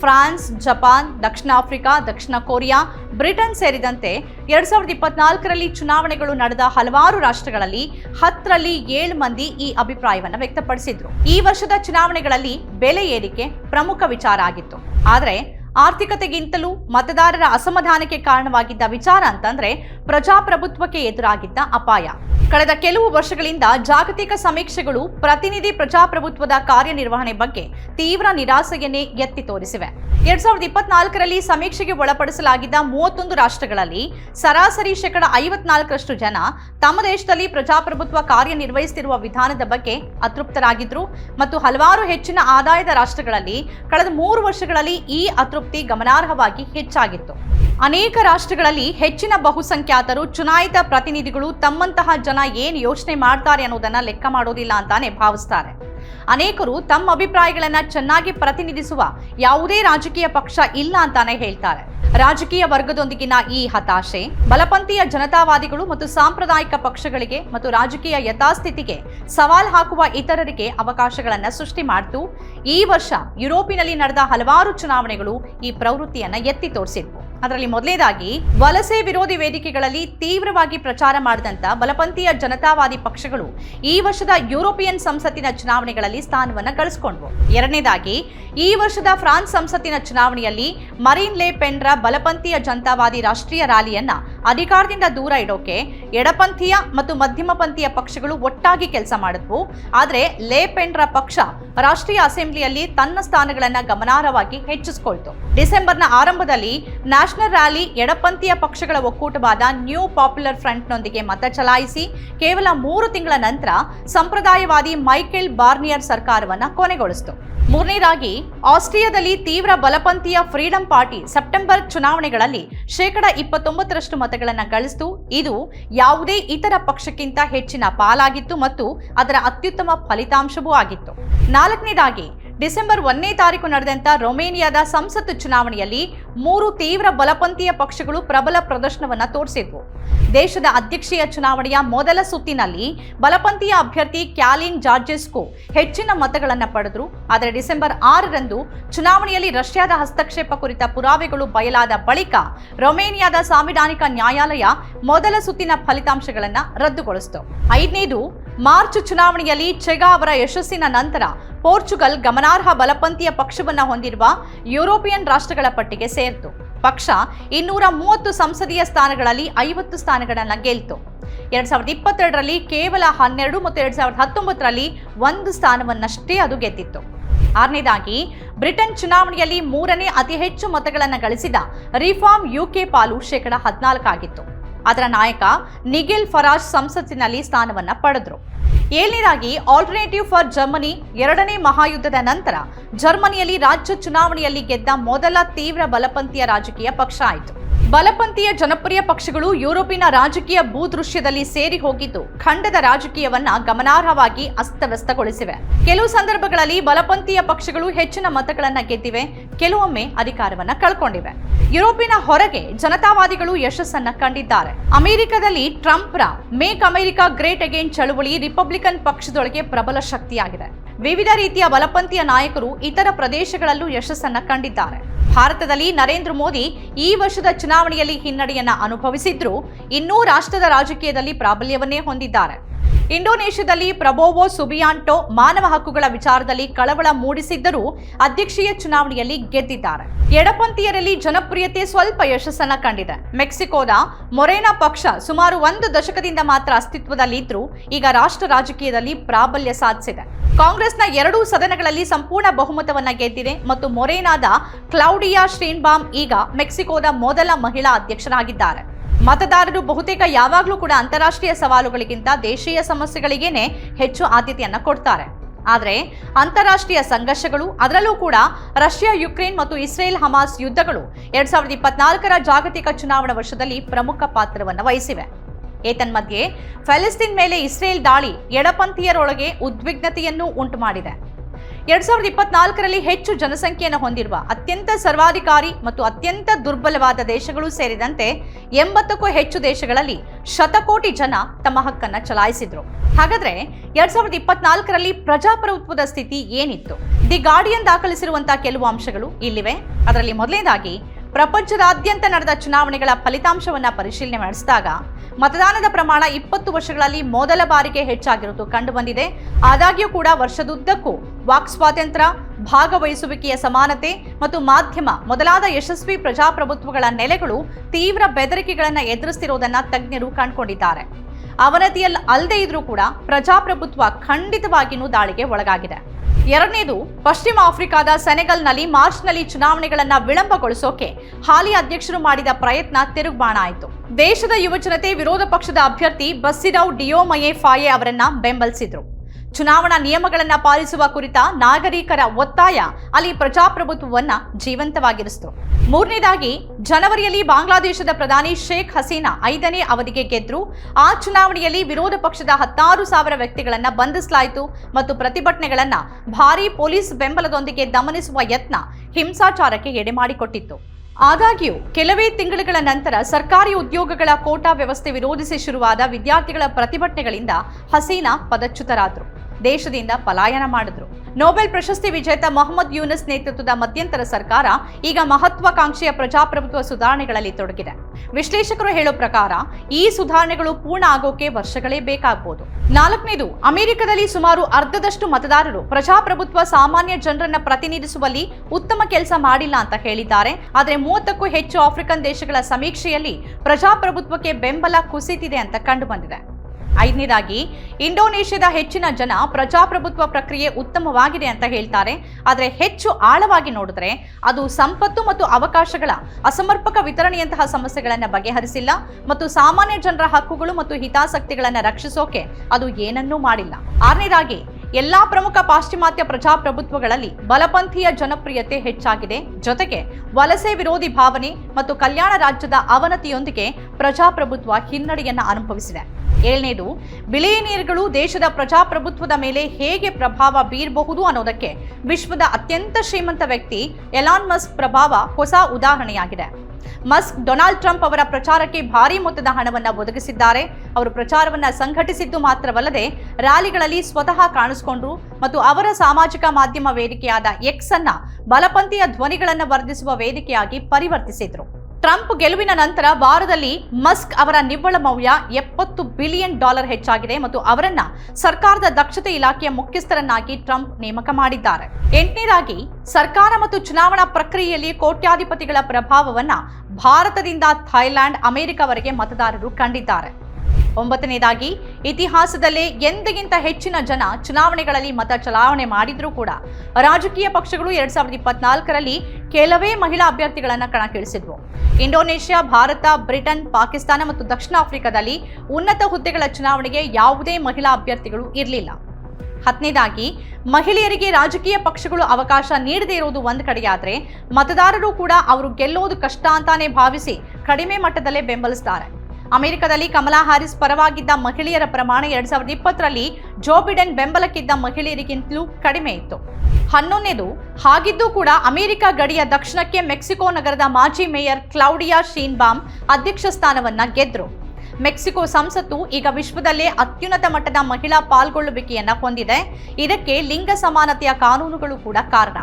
ಫ್ರಾನ್ಸ್, ಜಪಾನ್, ದಕ್ಷಿಣ ಆಫ್ರಿಕಾ, ದಕ್ಷಿಣ ಕೊರಿಯಾ, ಬ್ರಿಟನ್ ಸೇರಿದಂತೆ ಎರಡ್ ಸಾವಿರದ ಇಪ್ಪತ್ನಾಲ್ಕರಲ್ಲಿ ಚುನಾವಣೆಗಳು ನಡೆದ ಹಲವಾರು ರಾಷ್ಟ್ರಗಳಲ್ಲಿ ಹತ್ತರಲ್ಲಿ ಏಳು ಮಂದಿ ಈ ಅಭಿಪ್ರಾಯವನ್ನು ವ್ಯಕ್ತಪಡಿಸಿದ್ರು. ಈ ವರ್ಷದ ಚುನಾವಣೆಗಳಲ್ಲಿ ಬೆಲೆ ಏರಿಕೆ ಪ್ರಮುಖ ವಿಚಾರ ಆಗಿತ್ತು. ಆದರೆ ಆರ್ಥಿಕತೆಗಿಂತಲೂ ಮತದಾರರ ಅಸಮಾಧಾನಕ್ಕೆ ಕಾರಣವಾಗಿದ್ದ ವಿಚಾರ ಅಂತಂದ್ರೆ ಪ್ರಜಾಪ್ರಭುತ್ವಕ್ಕೆ ಎದುರಾಗಿದ್ದ ಅಪಾಯ. ಕಳೆದ ಕೆಲವು ವರ್ಷಗಳಿಂದ ಜಾಗತಿಕ ಸಮೀಕ್ಷೆಗಳು ಪ್ರತಿನಿಧಿ ಪ್ರಜಾಪ್ರಭುತ್ವದ ಕಾರ್ಯನಿರ್ವಹಣೆ ಬಗ್ಗೆ ತೀವ್ರ ನಿರಾಸೆಯನ್ನೇ ಎತ್ತಿ ತೋರಿಸಿವೆ. ಎರಡ್ ಸಾವಿರದ ಇಪ್ಪತ್ನಾಲ್ಕರಲ್ಲಿ ಸಮೀಕ್ಷೆಗೆ ಒಳಪಡಿಸಲಾಗಿದ್ದ ಮೂವತ್ತೊಂದು ರಾಷ್ಟ್ರಗಳಲ್ಲಿ ಸರಾಸರಿ ಶೇಕಡ ಐವತ್ನಾಲ್ಕರಷ್ಟು ಜನ ತಮ್ಮ ದೇಶದಲ್ಲಿ ಪ್ರಜಾಪ್ರಭುತ್ವ ಕಾರ್ಯನಿರ್ವಹಿಸುತ್ತಿರುವ ವಿಧಾನದ ಬಗ್ಗೆ ಅತೃಪ್ತರಾಗಿದ್ರು. ಮತ್ತು ಹಲವಾರು ಹೆಚ್ಚಿನ ಆದಾಯದ ರಾಷ್ಟ್ರಗಳಲ್ಲಿ ಕಳೆದ ಮೂರು ವರ್ಷಗಳಲ್ಲಿ ಈ ಅತೃಪ್ತಿ ಅಸಂತೃಪ್ತಿ ಗಮನಾರ್ಹವಾಗಿ ಹೆಚ್ಚಾಗಿತ್ತು. ಅನೇಕ ರಾಷ್ಟ್ರಗಳಲ್ಲಿ ಹೆಚ್ಚಿನ ಬಹುಸಂಖ್ಯಾತರು ಚುನಾಯಿತ ಪ್ರತಿನಿಧಿಗಳು ತಮ್ಮಂತಹ ಜನ ಏನು ಯೋಚನೆ ಮಾಡ್ತಾರೆ ಅನ್ನೋದನ್ನ ಲೆಕ್ಕ ಮಾಡೋದಿಲ್ಲ ಅಂತಾನೆ ಭಾವಿಸ್ತಾರೆ. ಅನೇಕರು ತಮ್ಮ ಅಭಿಪ್ರಾಯಗಳನ್ನು ಚೆನ್ನಾಗಿ ಪ್ರತಿನಿಧಿಸುವ ಯಾವುದೇ ರಾಜಕೀಯ ಪಕ್ಷ ಇಲ್ಲ ಅಂತಾನೆ ಹೇಳ್ತಾರೆ. ರಾಜಕೀಯ ವರ್ಗದೊಂದಿಗಿನ ಈ ಹತಾಶೆ, ಬಲಪಂಥೀಯ ಜನತಾವಾದಿಗಳು ಮತ್ತು ಸಾಂಪ್ರದಾಯಿಕ ಪಕ್ಷಗಳಿಗೆ ಮತ್ತು ರಾಜಕೀಯ ಯಥಾಸ್ಥಿತಿಗೆ ಸವಾಲ್ ಹಾಕುವ ಇತರರಿಗೆ ಅವಕಾಶಗಳನ್ನ ಸೃಷ್ಟಿ ಮಾಡ್ತು. ಈ ವರ್ಷ ಯುರೋಪಿನಲ್ಲಿ ನಡೆದ ಹಲವಾರು ಚುನಾವಣೆಗಳು ಈ ಪ್ರವೃತ್ತಿಯನ್ನ ಎತ್ತಿ ತೋರಿಸಿದ್ವು. ಅದರಲ್ಲಿ ಮೊದಲನೇದಾಗಿ ವಲಸೆ ವಿರೋಧಿ ವೇದಿಕೆಗಳಲ್ಲಿ ತೀವ್ರವಾಗಿ ಪ್ರಚಾರ ಮಾಡಿದಂತ ಬಲಪಂಥೀಯ ಜನತಾವಾದಿ ಪಕ್ಷಗಳು ಈ ವರ್ಷದ ಯುರೋಪಿಯನ್ ಸಂಸತ್ತಿನ ಚುನಾವಣೆಗಳಲ್ಲಿ ಸ್ಥಾನವನ್ನು ಗಳಿಸಿಕೊಂಡ್ವು. ಎರಡನೇದಾಗಿ, ಈ ವರ್ಷದ ಫ್ರಾನ್ಸ್ ಸಂಸತ್ತಿನ ಚುನಾವಣೆಯಲ್ಲಿ ಮರೀನ್ ಲೆ ಪೆನ್ರ ಬಲಪಂಥೀಯ ಜನತಾವಾದಿ ರಾಷ್ಟ್ರೀಯ ರ್ಯಾಲಿಯನ್ನ ಅಧಿಕಾರದಿಂದ ದೂರ ಇಡೋಕೆ ಎಡಪಂಥೀಯ ಮತ್ತು ಮಧ್ಯಮ ಪಂಥೀಯ ಪಕ್ಷಗಳು ಒಟ್ಟಾಗಿ ಕೆಲಸ ಮಾಡಿದ್ವು. ಆದರೆ ಲೇ ಪೆನ್ರ ಪಕ್ಷ ರಾಷ್ಟ್ರೀಯ ಅಸೆಂಬ್ಲಿಯಲ್ಲಿ ತನ್ನ ಸ್ಥಾನಗಳನ್ನು ಗಮನಾರ್ಹವಾಗಿ ಹೆಚ್ಚಿಸಿಕೊಳ್ತು. ಡಿಸೆಂಬರ್ನ ಆರಂಭದಲ್ಲಿ ರ್ಯಾಲಿ ಎಡಪಂಥೀಯ ಪಕ್ಷಗಳ ಒಕ್ಕೂಟವಾದ ನ್ಯೂ ಪಾಪ್ಯುಲರ್ ಫ್ರಂಟ್ನೊಂದಿಗೆ ಮತ ಚಲಾಯಿಸಿ ಕೇವಲ ಮೂರು ತಿಂಗಳ ನಂತರ ಸಂಪ್ರದಾಯವಾದಿ ಮೈಕೆಲ್ ಬಾರ್ನಿಯರ್ ಸರ್ಕಾರವನ್ನು ಕೊನೆಗೊಳಿಸಿತು. ಮೂರನೇದಾಗಿ ಆಸ್ಟ್ರಿಯಾದಲ್ಲಿ ತೀವ್ರ ಬಲಪಂಥೀಯ ಫ್ರೀಡಂ ಪಾರ್ಟಿ ಸೆಪ್ಟೆಂಬರ್ ಚುನಾವಣೆಗಳಲ್ಲಿ ಶೇಕಡ ಇಪ್ಪತ್ತೊಂಬತ್ತರಷ್ಟು ಮತಗಳನ್ನು ಗಳಿಸಿತು. ಇದು ಯಾವುದೇ ಇತರ ಪಕ್ಷಕ್ಕಿಂತ ಹೆಚ್ಚಿನ ಪಾಲಾಗಿತ್ತು ಮತ್ತು ಅದರ ಅತ್ಯುತ್ತಮ ಫಲಿತಾಂಶವೂ ಆಗಿತ್ತು. ನಾಲ್ಕನೇದಾಗಿ ಡಿಸೆಂಬರ್ ಒಂದನೇ ತಾರೀಕು ನಡೆದಂತ ರೊಮೇನಿಯಾದ ಸಂಸತ್ತು ಚುನಾವಣೆಯಲ್ಲಿ ಮೂರು ತೀವ್ರ ಬಲಪಂಥೀಯ ಪಕ್ಷಗಳು ಪ್ರಬಲ ಪ್ರದರ್ಶನವನ್ನ ತೋರಿಸಿದ್ವು. ದೇಶದ ಅಧ್ಯಕ್ಷೀಯ ಚುನಾವಣೆಯ ಮೊದಲ ಸುತ್ತಿನಲ್ಲಿ ಬಲಪಂಥೀಯ ಅಭ್ಯರ್ಥಿ ಕ್ಯಾಲಿನ್ ಜಾರ್ಜೆಸ್ಕು ಹೆಚ್ಚಿನ ಮತಗಳನ್ನು ಪಡೆದರು. ಆದರೆ ಡಿಸೆಂಬರ್ ಆರರಂದು ಚುನಾವಣೆಯಲ್ಲಿ ರಷ್ಯಾದ ಹಸ್ತಕ್ಷೇಪ ಕುರಿತ ಪುರಾವೆಗಳು ಬಯಲಾದ ಬಳಿಕ ರೊಮೇನಿಯಾದ ಸಾಂವಿಧಾನಿಕ ನ್ಯಾಯಾಲಯ ಮೊದಲ ಸುತ್ತಿನ ಫಲಿತಾಂಶಗಳನ್ನು ರದ್ದುಗೊಳಿಸಿತು. ಐದನೇದು, ಮಾರ್ಚ್ ಚುನಾವಣೆಯಲ್ಲಿ ಚೆಗಾ ಅವರ ಯಶಸ್ಸಿನ ನಂತರ ಪೋರ್ಚುಗಲ್ ಗಮನಾರ್ಹ ಬಲಪಂಥೀಯ ಪಕ್ಷವನ್ನು ಹೊಂದಿರುವ ಯುರೋಪಿಯನ್ ರಾಷ್ಟ್ರಗಳ ಪಟ್ಟಿಗೆ ಸೇರಿತು ಪಕ್ಷ ಇನ್ನೂರ ಮೂವತ್ತು ಸಂಸದೀಯ ಸ್ಥಾನಗಳಲ್ಲಿ ಐವತ್ತು ಸ್ಥಾನಗಳನ್ನು ಗೆಲ್ತು. ಎರಡ್ ಸಾವಿರದ ಇಪ್ಪತ್ತೆರಡರಲ್ಲಿ ಕೇವಲ ಹನ್ನೆರಡು ಮತ್ತು ಎರಡ್ ಸಾವಿರದ ಹತ್ತೊಂಬತ್ತರಲ್ಲಿ ಒಂದು ಸ್ಥಾನವನ್ನಷ್ಟೇ ಅದು ಗೆದ್ದಿತ್ತು. ಆರನೇದಾಗಿ, ಬ್ರಿಟನ್ ಚುನಾವಣೆಯಲ್ಲಿ ಮೂರನೇ ಅತಿ ಹೆಚ್ಚು ಮತಗಳನ್ನು ಗಳಿಸಿದ ರಿಫಾರ್ಮ್ ಯುಕೆ ಪಾಲು ಶೇಕಡ ಹದಿನಾಲ್ಕಾಗಿತ್ತು ಅದರ ನಾಯಕ ನಿಗಿಲ್ ಫರಾಜ್ ಸಂಸತ್ತಿನಲ್ಲಿ ಸ್ಥಾನವನ್ನ ಪಡೆದ್ರು. ಏಳನೇದಾಗಿ ಆಲ್ಟರ್ನೇಟಿವ್ ಫಾರ್ ಜರ್ಮನಿ ಎರಡನೇ ಮಹಾಯುದ್ಧದ ನಂತರ ಜರ್ಮನಿಯಲ್ಲಿ ರಾಜ್ಯ ಚುನಾವಣೆಯಲ್ಲಿ ಗೆದ್ದ ಮೊದಲ ತೀವ್ರ ಬಲಪಂಥೀಯ ರಾಜಕೀಯ ಪಕ್ಷ ಆಯಿತು. ಬಲಪಂಥೀಯ ಜನಪ್ರಿಯ ಪಕ್ಷಗಳು ಯುರೋಪಿನ ರಾಜಕೀಯ ಭೂದೃಶ್ಯದಲ್ಲಿ ಸೇರಿ ಹೋಗಿದ್ದು ಖಂಡದ ರಾಜಕೀಯವನ್ನ ಗಮನಾರ್ಹವಾಗಿ ಅಸ್ತವ್ಯಸ್ತಗೊಳಿಸಿವೆ. ಕೆಲವು ಸಂದರ್ಭಗಳಲ್ಲಿ ಬಲಪಂಥೀಯ ಪಕ್ಷಗಳು ಹೆಚ್ಚಿನ ಮತಗಳನ್ನು ಗೆದ್ದಿವೆ. ಕೆಲವೊಮ್ಮೆ ಅಧಿಕಾರವನ್ನ ಕಳ್ಕೊಂಡಿವೆ. ಯುರೋಪಿನ ಹೊರಗೆ ಜನತಾವಾದಿಗಳು ಯಶಸ್ಸನ್ನ ಕಂಡಿದ್ದಾರೆ. ಅಮೆರಿಕದಲ್ಲಿ ಟ್ರಂಪ್ರ ಮೇಕ್ ಅಮೆರಿಕ ಗ್ರೇಟ್ ಅಗೇನ್ ಚಳುವಳಿ ರಿಪಬ್ಲಿಕನ್ ಪಕ್ಷದೊಳಗೆ ಪ್ರಬಲ ಶಕ್ತಿಯಾಗಿದೆ. ವಿವಿಧ ರೀತಿಯ ಬಲಪಂಥೀಯ ನಾಯಕರು ಇತರ ಪ್ರದೇಶಗಳಲ್ಲೂ ಯಶಸ್ಸನ್ನ ಕಂಡಿದ್ದಾರೆ. ಭಾರತದಲ್ಲಿ ನರೇಂದ್ರ ಮೋದಿ ಈ ವರ್ಷದ ಚುನಾವಣೆಯಲ್ಲಿ ಹಿನ್ನಡೆಯನ್ನ ಅನುಭವಿಸಿದ್ರು ಇನ್ನೂ ರಾಷ್ಟ್ರದ ರಾಜಕೀಯದಲ್ಲಿ ಪ್ರಾಬಲ್ಯವನ್ನೇ ಹೊಂದಿದ್ದಾರೆ. ಇಂಡೋನೇಷ್ಯಾದಲ್ಲಿ ಪ್ರಬೋವೋ ಸುಬಿಯಾಂಟೋ ಮಾನವ ಹಕ್ಕುಗಳ ವಿಚಾರದಲ್ಲಿ ಕಳವಳ ಮೂಡಿಸಿದ್ದರೂ ಅಧ್ಯಕ್ಷೀಯ ಚುನಾವಣೆಯಲ್ಲಿ ಗೆದ್ದಿದ್ದಾರೆ. ಎಡಪಂಥೀಯರಲ್ಲಿ ಜನಪ್ರಿಯತೆ ಸ್ವಲ್ಪ ಯಶಸ್ಸನ್ನ ಕಂಡಿದೆ. ಮೆಕ್ಸಿಕೋದ ಮೊರೇನಾ ಪಕ್ಷ ಸುಮಾರು ಒಂದು ದಶಕದಿಂದ ಮಾತ್ರ ಅಸ್ತಿತ್ವದಲ್ಲಿದ್ದರೂ ಈಗ ರಾಷ್ಟ್ರ ರಾಜಕೀಯದಲ್ಲಿ ಪ್ರಾಬಲ್ಯ ಸಾಧಿಸಿದೆ. ಕಾಂಗ್ರೆಸ್ನ ಎರಡೂ ಸದನಗಳಲ್ಲಿ ಸಂಪೂರ್ಣ ಬಹುಮತವನ್ನ ಗೆದ್ದಿದೆ ಮತ್ತು ಮೊರೇನಾದ ಕ್ಲೌಡಿಯಾ ಶ್ರೀನ್ಬಾಮ್ ಈಗ ಮೆಕ್ಸಿಕೋದ ಮೊದಲ ಮಹಿಳಾ ಅಧ್ಯಕ್ಷರಾಗಿದ್ದಾರೆ. ಮತದಾರರು ಬಹುತೇಕ ಯಾವಾಗಲೂ ಕೂಡ ಅಂತಾರಾಷ್ಟ್ರೀಯ ಸವಾಲುಗಳಿಗಿಂತ ದೇಶೀಯ ಸಮಸ್ಯೆಗಳಿಗೇನೆ ಹೆಚ್ಚು ಆದ್ಯತೆಯನ್ನು ಕೊಡ್ತಾರೆ. ಆದರೆ ಅಂತಾರಾಷ್ಟ್ರೀಯ ಸಂಘರ್ಷಗಳು, ಅದರಲ್ಲೂ ಕೂಡ ರಷ್ಯಾ, ಯುಕ್ರೇನ್ ಮತ್ತು ಇಸ್ರೇಲ್, ಹಮಾಸ್ ಯುದ್ಧಗಳು ಎರಡ್ ಸಾವಿರದ ಇಪ್ಪತ್ನಾಲ್ಕರ ಜಾಗತಿಕ ಚುನಾವಣಾ ವರ್ಷದಲ್ಲಿ ಪ್ರಮುಖ ಪಾತ್ರವನ್ನು ವಹಿಸಿವೆ. ಏತನ್ಮಧ್ಯೆ ಫೆಲಿಸ್ತೀನ್ ಮೇಲೆ ಇಸ್ರೇಲ್ ದಾಳಿ ಎಡಪಂಥೀಯರೊಳಗೆ ಉದ್ವಿಗ್ನತೆಯನ್ನು ಉಂಟು ಮಾಡಿದೆ ಎರಡ್ ಸಾವಿರದ ಇಪ್ಪತ್ನಾಲ್ಕರಲ್ಲಿ ಹೆಚ್ಚು ಜನಸಂಖ್ಯೆಯನ್ನು ಹೊಂದಿರುವ ಅತ್ಯಂತ ಸರ್ವಾಧಿಕಾರಿ ಮತ್ತು ಅತ್ಯಂತ ದುರ್ಬಲವಾದ ದೇಶಗಳು ಸೇರಿದಂತೆ ಎಂಬತ್ತಕ್ಕೂ ಹೆಚ್ಚು ದೇಶಗಳಲ್ಲಿ ಶತಕೋಟಿ ಜನ ತಮ್ಮ ಹಕ್ಕನ್ನ ಚಲಾಯಿಸಿದ್ರು. ಹಾಗಾದ್ರೆ ಎರಡ್ ಸಾವಿರದ ಇಪ್ಪತ್ನಾಲ್ಕರಲ್ಲಿ ಪ್ರಜಾಪ್ರಭುತ್ವದ ಸ್ಥಿತಿ ಏನಿತ್ತು? ದಿ ಗಾರ್ಡಿಯನ್ ದಾಖಲಿಸಿರುವಂತಹ ಕೆಲವು ಅಂಶಗಳು ಇಲ್ಲಿವೆ. ಅದರಲ್ಲಿ ಮೊದಲನೇದಾಗಿ ಪ್ರಪಂಚದಾದ್ಯಂತ ನಡೆದ ಚುನಾವಣೆಗಳ ಫಲಿತಾಂಶವನ್ನು ಪರಿಶೀಲನೆ ನಡೆಸಿದಾಗ ಮತದಾನದ ಪ್ರಮಾಣ ಇಪ್ಪತ್ತು ವರ್ಷಗಳಲ್ಲಿ ಮೊದಲ ಬಾರಿಗೆ ಹೆಚ್ಚಾಗಿರುವುದು ಕಂಡುಬಂದಿದೆ. ಆದಾಗ್ಯೂ ಕೂಡ ವರ್ಷದುದ್ದಕ್ಕೂ ವಾಕ್ ಸ್ವಾತಂತ್ರ್ಯ, ಭಾಗವಹಿಸುವಿಕೆಯ ಸಮಾನತೆ ಮತ್ತು ಮಾಧ್ಯಮ ಮೊದಲಾದ ಯಶಸ್ವಿ ಪ್ರಜಾಪ್ರಭುತ್ವಗಳ ನೆಲೆಗಳು ತೀವ್ರ ಬೆದರಿಕೆಗಳನ್ನು ಎದುರಿಸಿರುವುದನ್ನು ತಜ್ಞರು ಕಂಡುಕೊಂಡಿದ್ದಾರೆ. ಅವನತಿಯಲ್ಲಿ ಅಲ್ಲದೆ ಇದ್ರೂ ಕೂಡ ಪ್ರಜಾಪ್ರಭುತ್ವ ಖಂಡಿತವಾಗಿಯೂ ದಾಳಿಗೆ ಒಳಗಾಗಿದೆ. ಎರಡನೇದು, ಪಶ್ಚಿಮ ಆಫ್ರಿಕಾದ ಸೆನೆಗಲ್ನಲ್ಲಿ ಮಾರ್ಚ್ನಲ್ಲಿ ಚುನಾವಣೆಗಳನ್ನು ವಿಳಂಬಗೊಳಿಸೋಕೆ ಹಾಲಿ ಅಧ್ಯಕ್ಷರು ಮಾಡಿದ ಪ್ರಯತ್ನ ತಿರುಗ್ಬಾಣ ಆಯಿತು. ದೇಶದ ಯುವಜನತೆ ವಿರೋಧ ಪಕ್ಷದ ಅಭ್ಯರ್ಥಿ ಬಸ್ಸಿರೌ ಡಿಯೋಮಯೆ ಫಾಯೆ ಅವರನ್ನ ಬೆಂಬಲಿಸಿದ್ರು. ಚುನಾವಣಾ ನಿಯಮಗಳನ್ನ ಪಾಲಿಸುವ ಕುರಿತ ನಾಗರಿಕರ ಒತ್ತಾಯ ಅಲ್ಲಿ ಪ್ರಜಾಪ್ರಭುತ್ವವನ್ನ ಜೀವಂತವಾಗಿರಿಸಿತು. ಮೂರನೇದಾಗಿ, ಜನವರಿಯಲ್ಲಿ ಬಾಂಗ್ಲಾದೇಶದ ಪ್ರಧಾನಿ ಶೇಖ್ ಹಸೀನಾ ಐದನೇ ಅವಧಿಗೆ ಗೆದ್ರು. ಆ ಚುನಾವಣೆಯಲ್ಲಿ ವಿರೋಧ ಪಕ್ಷದ ಹತ್ತಾರು ಸಾವಿರ ವ್ಯಕ್ತಿಗಳನ್ನು ಬಂಧಿಸಲಾಯಿತು ಮತ್ತು ಪ್ರತಿಭಟನೆಗಳನ್ನ ಭಾರೀ ಪೊಲೀಸ್ ಬೆಂಬಲದೊಂದಿಗೆ ದಮನಿಸುವ ಯತ್ನ ಹಿಂಸಾಚಾರಕ್ಕೆ ಎಡೆಮಾಡಿಕೊಟ್ಟಿತ್ತು. ಆದಾಗ್ಯೂ, ಕೆಲವೇ ತಿಂಗಳುಗಳ ನಂತರ ಸರ್ಕಾರಿ ಉದ್ಯೋಗಗಳ ಕೋಟಾ ವ್ಯವಸ್ಥೆ ವಿರೋಧಿಸಿ ಶುರುವಾದ ವಿದ್ಯಾರ್ಥಿಗಳ ಪ್ರತಿಭಟನೆಗಳಿಂದ ಹಸೀನಾ ಪದಚ್ಯುತರಾದರು. ದೇಶದಿಂದ ಪಲಾಯನ ಮಾಡಿದ್ರು. ನೊಬೆಲ್ ಪ್ರಶಸ್ತಿ ವಿಜೇತ ಮೊಹಮ್ಮದ್ ಯೂನಸ್ ನೇತೃತ್ವದ ಮಧ್ಯಂತರ ಸರ್ಕಾರ ಈಗ ಮಹತ್ವಾಕಾಂಕ್ಷೆಯ ಪ್ರಜಾಪ್ರಭುತ್ವ ಸುಧಾರಣೆಗಳಲ್ಲಿ ತೊಡಗಿದೆ. ವಿಶ್ಲೇಷಕರು ಹೇಳೋ ಪ್ರಕಾರ ಈ ಸುಧಾರಣೆಗಳು ಪೂರ್ಣ ಆಗೋಕೆ ವರ್ಷಗಳೇ ಬೇಕಾಗಬಹುದು ನಾಲ್ಕನೇದು, ಅಮೆರಿಕದಲ್ಲಿ ಸುಮಾರು ಅರ್ಧದಷ್ಟು ಮತದಾರರು ಪ್ರಜಾಪ್ರಭುತ್ವ ಸಾಮಾನ್ಯ ಜನರನ್ನ ಪ್ರತಿನಿಧಿಸುವಲ್ಲಿ ಉತ್ತಮ ಕೆಲಸ ಮಾಡಿಲ್ಲ ಅಂತ ಹೇಳಿದ್ದಾರೆ. ಆದರೆ ಮೂವತ್ತಕ್ಕೂ ಹೆಚ್ಚು ಆಫ್ರಿಕನ್ ದೇಶಗಳ ಸಮೀಕ್ಷೆಯಲ್ಲಿ ಪ್ರಜಾಪ್ರಭುತ್ವಕ್ಕೆ ಬೆಂಬಲ ಕುಸಿತಿದೆ ಅಂತ ಕಂಡುಬಂದಿದೆ ಐದನೇದಾಗಿ, ಇಂಡೋನೇಷ್ಯಾದ ಹೆಚ್ಚಿನ ಜನ ಪ್ರಜಾಪ್ರಭುತ್ವ ಪ್ರಕ್ರಿಯೆ ಉತ್ತಮವಾಗಿದೆ ಅಂತ ಹೇಳ್ತಾರೆ. ಆದರೆ ಹೆಚ್ಚು ಆಳವಾಗಿ ನೋಡಿದ್ರೆ ಅದು ಸಂಪತ್ತು ಮತ್ತು ಅವಕಾಶಗಳ ಅಸಮರ್ಪಕ ವಿತರಣೆಯಂತಹ ಸಮಸ್ಯೆಗಳನ್ನು ಬಗೆಹರಿಸಿಲ್ಲ ಮತ್ತು ಸಾಮಾನ್ಯ ಜನರ ಹಕ್ಕುಗಳು ಮತ್ತು ಹಿತಾಸಕ್ತಿಗಳನ್ನು ರಕ್ಷಿಸೋಕೆ ಅದು ಏನನ್ನೂ ಮಾಡಿಲ್ಲ. ಆರನೇದಾಗಿ ಎಲ್ಲಾ ಪ್ರಮುಖ ಪಾಶ್ಚಿಮಾತ್ಯ ಪ್ರಜಾಪ್ರಭುತ್ವಗಳಲ್ಲಿ ಬಲಪಂಥೀಯ ಜನಪ್ರಿಯತೆ ಹೆಚ್ಚಾಗಿದೆ. ಜೊತೆಗೆ ವಲಸೆ ವಿರೋಧಿ ಭಾವನೆ ಮತ್ತು ಕಲ್ಯಾಣ ರಾಜ್ಯದ ಅವನತಿಯೊಂದಿಗೆ ಪ್ರಜಾಪ್ರಭುತ್ವ ಹಿನ್ನಡೆಯನ್ನು ಅನುಭವಿಸಿದೆ. ಏಳನೇದು ಬಿಲಿಯನಿಯರ್ಗಳು ದೇಶದ ಪ್ರಜಾಪ್ರಭುತ್ವದ ಮೇಲೆ ಹೇಗೆ ಪ್ರಭಾವ ಬೀರಬಹುದು ಅನ್ನೋದಕ್ಕೆ ವಿಶ್ವದ ಅತ್ಯಂತ ಶ್ರೀಮಂತ ವ್ಯಕ್ತಿ ಎಲಾನ್ ಮಸ್ಕ್ ಪ್ರಭಾವ ಹೊಸ ಉದಾಹರಣೆಯಾಗಿದೆ. ಮಸ್ಕ್ ಡೊನಾಲ್ಡ್ ಟ್ರಂಪ್ ಅವರ ಪ್ರಚಾರಕ್ಕೆ ಭಾರಿ ಮೊತ್ತದ ಹಣವನ್ನು ಒದಗಿಸಿದ್ದಾರೆ. ಅವರು ಪ್ರಚಾರವನ್ನ ಸಂಘಟಿಸಿದ್ದು ಮಾತ್ರವಲ್ಲದೆ ರ್ಯಾಲಿಗಳಲ್ಲಿ ಸ್ವತಃ ಕಾಣಿಸಿಕೊಂಡ್ರು ಮತ್ತು ಅವರ ಸಾಮಾಜಿಕ ಮಾಧ್ಯಮ ವೇದಿಕೆಯಾದ ಎಕ್ಸ್ ಅನ್ನ ಬಲಪಂಥೀಯ ಧ್ವನಿಗಳನ್ನು ವರ್ಧಿಸುವ ವೇದಿಕೆಯಾಗಿ ಪರಿವರ್ತಿಸಿದ್ರು. ಟ್ರಂಪ್ ಗೆಲುವಿನ ನಂತರ ವಾರದಲ್ಲಿ ಮಸ್ಕ್ ಅವರ ನಿವ್ವಳ ಮೌಲ್ಯ ಎಪ್ಪತ್ತು ಬಿಲಿಯನ್ ಡಾಲರ್ ಹೆಚ್ಚಾಗಿದೆ ಮತ್ತು ಅವರನ್ನ ಸರ್ಕಾರದ ದಕ್ಷತೆ ಇಲಾಖೆಯ ಮುಖ್ಯಸ್ಥರನ್ನಾಗಿ ಟ್ರಂಪ್ ನೇಮಕ ಮಾಡಿದ್ದಾರೆ. ಎಂಟನೇದಾಗಿ, ಸರ್ಕಾರ ಮತ್ತು ಚುನಾವಣಾ ಪ್ರಕ್ರಿಯೆಯಲ್ಲಿ ಕೋಟ್ಯಾಧಿಪತಿಗಳ ಪ್ರಭಾವವನ್ನ ಭಾರತದಿಂದ ಥೈಲ್ಯಾಂಡ್ ಅಮೆರಿಕವರೆಗೆ ಮತದಾರರು ಕಂಡಿದ್ದಾರೆ. ಒಂಬತ್ತನೇದಾಗಿ, ಇತಿಹಾಸದಲ್ಲೇ ಎಂದಿಗಿಂತ ಹೆಚ್ಚಿನ ಜನ ಚುನಾವಣೆಗಳಲ್ಲಿ ಮತ ಚಲಾವಣೆ ಮಾಡಿದ್ರೂ ಕೂಡ ರಾಜಕೀಯ ಪಕ್ಷಗಳು ಎರಡ್ ಸಾವಿರದ ಇಪ್ಪತ್ನಾಲ್ಕರಲ್ಲಿ ಕೆಲವೇ ಮಹಿಳಾ ಅಭ್ಯರ್ಥಿಗಳನ್ನು ಕಣಕ್ಕಿಳಿಸಿದ್ವು. ಇಂಡೋನೇಷ್ಯಾ, ಭಾರತ, ಬ್ರಿಟನ್, ಪಾಕಿಸ್ತಾನ ಮತ್ತು ದಕ್ಷಿಣ ಆಫ್ರಿಕಾದಲ್ಲಿ ಉನ್ನತ ಹುದ್ದೆಗಳ ಚುನಾವಣೆಗೆ ಯಾವುದೇ ಮಹಿಳಾ ಅಭ್ಯರ್ಥಿಗಳು ಇರಲಿಲ್ಲ. ಹತ್ತನೇದಾಗಿ, ಮಹಿಳೆಯರಿಗೆ ರಾಜಕೀಯ ಪಕ್ಷಗಳು ಅವಕಾಶ ನೀಡದೇ ಇರೋದು ಒಂದು ಕಡೆಯಾದ್ರೆ ಮತದಾರರು ಕೂಡ ಅವರು ಗೆಲ್ಲೋದು ಕಷ್ಟ ಅಂತಾನೆ ಭಾವಿಸಿ ಕಡಿಮೆ ಮಟ್ಟದಲ್ಲೇ ಬೆಂಬಲಿಸ್ತಾರೆ. ಅಮೆರಿಕದಲ್ಲಿ ಕಮಲಾ ಹ್ಯಾರಿಸ್ ಪರವಾಗಿದ್ದ ಮಹಿಳೆಯರ ಪ್ರಮಾಣ ಎರಡ್ ಸಾವಿರದ ಇಪ್ಪತ್ತರಲ್ಲಿ ಜೋ ಬಿಡೆನ್ ಬೆಂಬಲಕ್ಕಿದ್ದ ಮಹಿಳೆಯರಿಗಿಂತಲೂ ಕಡಿಮೆ ಇತ್ತು. ಹನ್ನೊಂದನೇದು, ಹಾಗಿದ್ದೂ ಕೂಡ ಅಮೆರಿಕ ಗಡಿಯ ದಕ್ಷಿಣಕ್ಕೆ ಮೆಕ್ಸಿಕೋ ನಗರದ ಮಾಜಿ ಮೇಯರ್ ಕ್ಲೌಡಿಯಾ ಶೀನ್ಬಾಮ್ ಅಧ್ಯಕ್ಷ ಸ್ಥಾನವನ್ನ ಗೆದ್ರು. ಮೆಕ್ಸಿಕೋ ಸಂಸತ್ತು ಈಗ ವಿಶ್ವದಲ್ಲೇ ಅತ್ಯುನ್ನತ ಮಟ್ಟದ ಮಹಿಳಾ ಪಾಲ್ಗೊಳ್ಳುವಿಕೆಯನ್ನ ಹೊಂದಿದೆ. ಇದಕ್ಕೆ ಲಿಂಗ ಸಮಾನತೆಯ ಕಾನೂನುಗಳು ಕೂಡ ಕಾರಣ.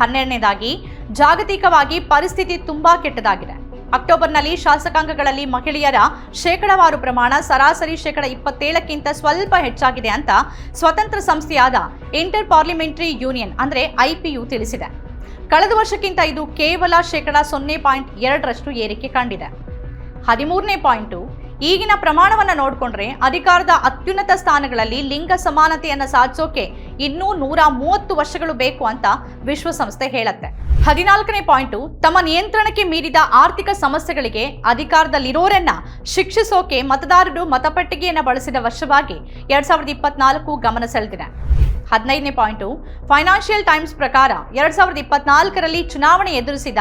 ಹನ್ನೆರಡನೇದಾಗಿ, ಜಾಗತಿಕವಾಗಿ ಪರಿಸ್ಥಿತಿ ತುಂಬಾ ಕೆಟ್ಟದಾಗಿದೆ. ಅಕ್ಟೋಬರ್ನಲ್ಲಿ ಶಾಸಕಾಂಗಗಳಲ್ಲಿ ಮಹಿಳೆಯರ ಶೇಕಡವಾರು ಪ್ರಮಾಣ, ಸರಾಸರಿ ಶೇಕಡ ಇಪ್ಪತ್ತೇಳಕ್ಕಿಂತ ಸ್ವಲ್ಪ ಹೆಚ್ಚಾಗಿದೆ ಅಂತ ಸ್ವತಂತ್ರ ಸಂಸ್ಥೆಯಾದ ಇಂಟರ್ ಪಾರ್ಲಿಮೆಂಟರಿ ಯೂನಿಯನ್, ಅಂದರೆ ಐಪಿಯು ತಿಳಿಸಿದೆ. ಕಳೆದ ವರ್ಷಕ್ಕಿಂತ ಇದು ಕೇವಲ ಶೇಕಡ ಸೊನ್ನೆ ಪಾಯಿಂಟ್ ಎರಡರಷ್ಟು ಏರಿಕೆ ಕಂಡಿದೆ. ಹದಿಮೂರನೇ ಪಾಯಿಂಟು ಈಗಿನ ಪ್ರಮಾಣವನ್ನು ನೋಡ್ಕೊಂಡ್ರೆ ಅಧಿಕಾರದ ಅತ್ಯುನ್ನತ ಸ್ಥಾನಗಳಲ್ಲಿ ಲಿಂಗ ಸಮಾನತೆಯನ್ನು ಸಾಧಿಸೋಕೆ ಇನ್ನೂ ನೂರ ಮೂವತ್ತು ವರ್ಷಗಳು ಬೇಕು ಅಂತ ವಿಶ್ವಸಂಸ್ಥೆ ಹೇಳುತ್ತೆ. ಹದಿನಾಲ್ಕನೇ ಪಾಯಿಂಟು, ತಮ್ಮ ನಿಯಂತ್ರಣಕ್ಕೆ ಮೀರಿದ ಆರ್ಥಿಕ ಸಮಸ್ಯೆಗಳಿಗೆ ಅಧಿಕಾರದಲ್ಲಿರೋರನ್ನ ಶಿಕ್ಷಿಸೋಕೆ ಮತದಾರರು ಮತಪಟ್ಟಿಗೆಯನ್ನು ಬಳಸಿದ ವರ್ಷವಾಗಿ ಎರಡ್ ಸಾವಿರದ ಇಪ್ಪತ್ನಾಲ್ಕು ಗಮನ ಸೆಳೆದಿದೆ. ಹದಿನೈದನೇ ಪಾಯಿಂಟು. ಫೈನಾನ್ಷಿಯಲ್ ಟೈಮ್ಸ್ ಪ್ರಕಾರ ಎರಡ್ ಸಾವಿರದ ಇಪ್ಪತ್ನಾಲ್ಕರಲ್ಲಿ ಚುನಾವಣೆ ಎದುರಿಸಿದ,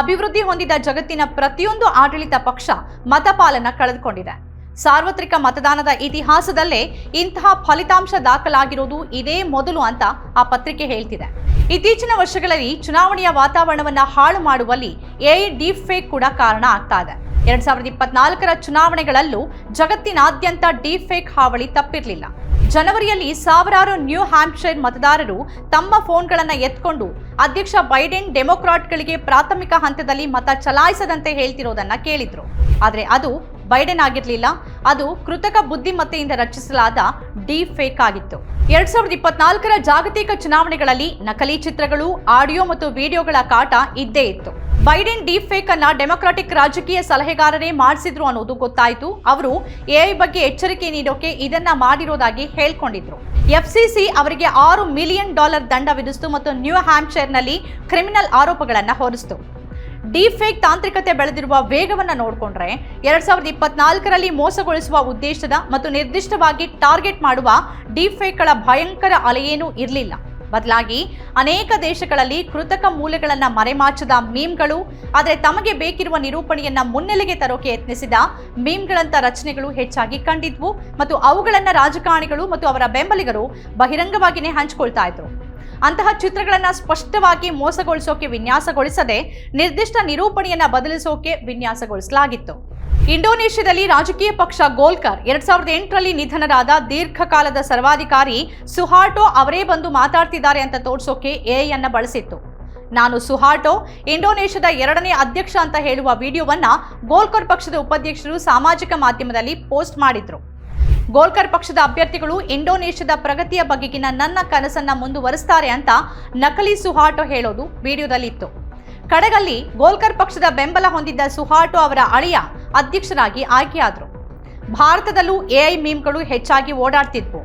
ಅಭಿವೃದ್ಧಿ ಹೊಂದಿದ ಜಗತ್ತಿನ ಪ್ರತಿಯೊಂದು ಆಡಳಿತ ಪಕ್ಷ ಮತಪಾಲನ ಕಳೆದುಕೊಂಡಿದೆ. ಸಾರ್ವತ್ರಿಕ ಮತದಾನದ ಇತಿಹಾಸದಲ್ಲೇ ಇಂತಹ ಫಲಿತಾಂಶ ದಾಖಲಾಗಿರೋದು ಇದೇ ಮೊದಲು ಅಂತ ಆ ಪತ್ರಿಕೆ ಹೇಳ್ತಿದೆ. ಇತ್ತೀಚಿನ ವರ್ಷಗಳಲ್ಲಿ ಚುನಾವಣೆಯ ವಾತಾವರಣವನ್ನ ಹಾಳು ಮಾಡುವಲ್ಲಿ ಎ ಡೀಪ್ ಫೇಕ್ ಕೂಡ ಕಾರಣ ಆಗ್ತಾ ಇದೆ. ಎರಡ್ ಸಾವಿರದ ಇಪ್ಪತ್ನಾಲ್ಕರ ಚುನಾವಣೆಗಳಲ್ಲೂ ಜಗತ್ತಿನಾದ್ಯಂತ ಡೀಪ್ ಫೇಕ್ ಹಾವಳಿ ತಪ್ಪಿರಲಿಲ್ಲ. ಜನವರಿಯಲ್ಲಿ ಸಾವಿರಾರು ನ್ಯೂ ಹ್ಯಾಂಪ್ಶೈರ್ ಮತದಾರರು ತಮ್ಮ ಫೋನ್ಗಳನ್ನು ಎತ್ಕೊಂಡು ಅಧ್ಯಕ್ಷ ಬೈಡೆನ್ ಡೆಮೊಕ್ರಾಟ್ಗಳಿಗೆ ಪ್ರಾಥಮಿಕ ಹಂತದಲ್ಲಿ ಮತ ಚಲಾಯಿಸದಂತೆ ಹೇಳ್ತಿರೋದನ್ನ ಕೇಳಿದ್ರು. ಆದರೆ ಅದು ಬೈಡೆನ್ ಆಗಿರಲಿಲ್ಲ, ಅದು ಕೃತಕ ಬುದ್ಧಿಮತ್ತೆಯಿಂದ ರಚಿಸಲಾದ ಡಿ ಫೇಕ್ ಆಗಿತ್ತು. ಎರಡ್ ಸಾವಿರದ ಇಪ್ಪತ್ನಾಲ್ಕರ ಜಾಗತಿಕ ಚುನಾವಣೆಗಳಲ್ಲಿ ನಕಲಿ ಚಿತ್ರಗಳು, ಆಡಿಯೋ ಮತ್ತು ವಿಡಿಯೋಗಳ ಕಾಟ ಇದ್ದೇ ಇತ್ತು. ಬೈಡೆನ್ ಡೀಪ್ ಫೇಕ್ ಅನ್ನ ಡೆಮೊಕ್ರಾಟಿಕ್ ರಾಜಕೀಯ ಸಲಹೆಗಾರರೇ ಮಾಡಿಸಿದ್ರು ಅನ್ನೋದು ಗೊತ್ತಾಯಿತು. ಅವರು ಎಐ ಬಗ್ಗೆ ಎಚ್ಚರಿಕೆ ನೀಡೋಕೆ ಇದನ್ನ ಮಾಡಿರೋದಾಗಿ ಹೇಳ್ಕೊಂಡಿದ್ರು. ಎಫ್ಸಿಸಿ ಅವರಿಗೆ ಆರು ಮಿಲಿಯನ್ ಡಾಲರ್ ದಂಡ ವಿಧಿಸಿತು ಮತ್ತು ನ್ಯೂ ಹ್ಯಾಂಪ್ಶೈರ್ನಲ್ಲಿ ಕ್ರಿಮಿನಲ್ ಆರೋಪಗಳನ್ನ ಹೊರಿಸಿತು. ಡೀಪ್ ಫೇಕ್ ತಾಂತ್ರಿಕತೆ ಬೆಳೆದಿರುವ ವೇಗವನ್ನ ನೋಡಿಕೊಂಡ್ರೆ ಎರಡ್ ಸಾವಿರದ ಇಪ್ಪತ್ನಾಲ್ಕರಲ್ಲಿ ಮೋಸಗೊಳಿಸುವ ಉದ್ದೇಶದ ಮತ್ತು ನಿರ್ದಿಷ್ಟವಾಗಿ ಟಾರ್ಗೆಟ್ ಮಾಡುವ ಡೀಪ್ ಫೇಕ್ಗಳ ಭಯಂಕರ ಅಲೆಯೇನೂ ಇರಲಿಲ್ಲ. ಬದಲಾಗಿ ಅನೇಕ ದೇಶಗಳಲ್ಲಿ ಕೃತಕ ಮೂಲೆಗಳನ್ನು ಮರೆಮಾಚದ ಮೀಮ್ಗಳು, ಆದರೆ ತಮಗೆ ಬೇಕಿರುವ ನಿರೂಪಣೆಯನ್ನು ಮುನ್ನೆಲೆಗೆ ತರೋಕೆ ಯತ್ನಿಸಿದ ಮೀಮ್ಗಳಂತ ರಚನೆಗಳು ಹೆಚ್ಚಾಗಿ ಕಂಡಿದ್ವು ಮತ್ತು ಅವುಗಳನ್ನು ರಾಜಕಾರಣಿಗಳು ಮತ್ತು ಅವರ ಬೆಂಬಲಿಗರು ಬಹಿರಂಗವಾಗಿಯೇ ಹಂಚಿಕೊಳ್ತಾ ಇದ್ರು. ಅಂತಹ ಚಿತ್ರಗಳನ್ನು ಸ್ಪಷ್ಟವಾಗಿ ಮೋಸಗೊಳಿಸೋಕೆ ವಿನ್ಯಾಸಗೊಳಿಸದೆ ನಿರ್ದಿಷ್ಟ ನಿರೂಪಣೆಯನ್ನು ಬದಲಿಸೋಕೆ ವಿನ್ಯಾಸಗೊಳಿಸಲಾಗಿತ್ತು. ಇಂಡೋನೇಷ್ಯಾದಲ್ಲಿ ರಾಜಕೀಯ ಪಕ್ಷ ಗೋಲ್ಕರ್ ಎರಡ್ ಸಾವಿರದ ಎಂಟರಲ್ಲಿ ನಿಧನರಾದ ದೀರ್ಘಕಾಲದ ಸರ್ವಾಧಿಕಾರಿ ಸುಹಾಟೋ ಅವರೇ ಬಂದು ಮಾತಾಡ್ತಿದ್ದಾರೆ ಅಂತ ತೋರಿಸೋಕೆ ಎಐ ಅನ್ನ ಬಳಸಿತ್ತು. ನಾನು ಸುಹಾಟೋ, ಇಂಡೋನೇಷ್ಯಾದ ಎರಡನೇ ಅಧ್ಯಕ್ಷ ಅಂತ ಹೇಳುವ ವಿಡಿಯೋವನ್ನು ಗೋಲ್ಕರ್ ಪಕ್ಷದ ಉಪಾಧ್ಯಕ್ಷರು ಸಾಮಾಜಿಕ ಮಾಧ್ಯಮದಲ್ಲಿ ಪೋಸ್ಟ್ ಮಾಡಿದ್ರು. ಗೋಲ್ಕರ್ ಪಕ್ಷದ ಅಭ್ಯರ್ಥಿಗಳು ಇಂಡೋನೇಷ್ಯಾದ ಪ್ರಗತಿಯ ಬಗೆಗಿನ ನನ್ನ ಕನಸನ್ನ ಮುಂದುವರಿಸ್ತಾರೆ ಅಂತ ನಕಲಿ ಸುಹಾಟೋ ಹೇಳೋದು ವಿಡಿಯೋದಲ್ಲಿತ್ತು. ಕಡಗಲ್ಲಿ ಗೋಲ್ಕರ್ ಪಕ್ಷದ ಬೆಂಬಲ ಹೊಂದಿದ್ದ ಸುಹಾಟೋ ಅವರ ಅಳಿಯ ಅಧ್ಯಕ್ಷರಾಗಿ ಆಯ್ಕೆಯಾದರು. ಭಾರತದಲ್ಲೂ ಎಐ ಮೀಮ್ಗಳು ಹೆಚ್ಚಾಗಿ ಓಡಾಡ್ತಿದ್ವು.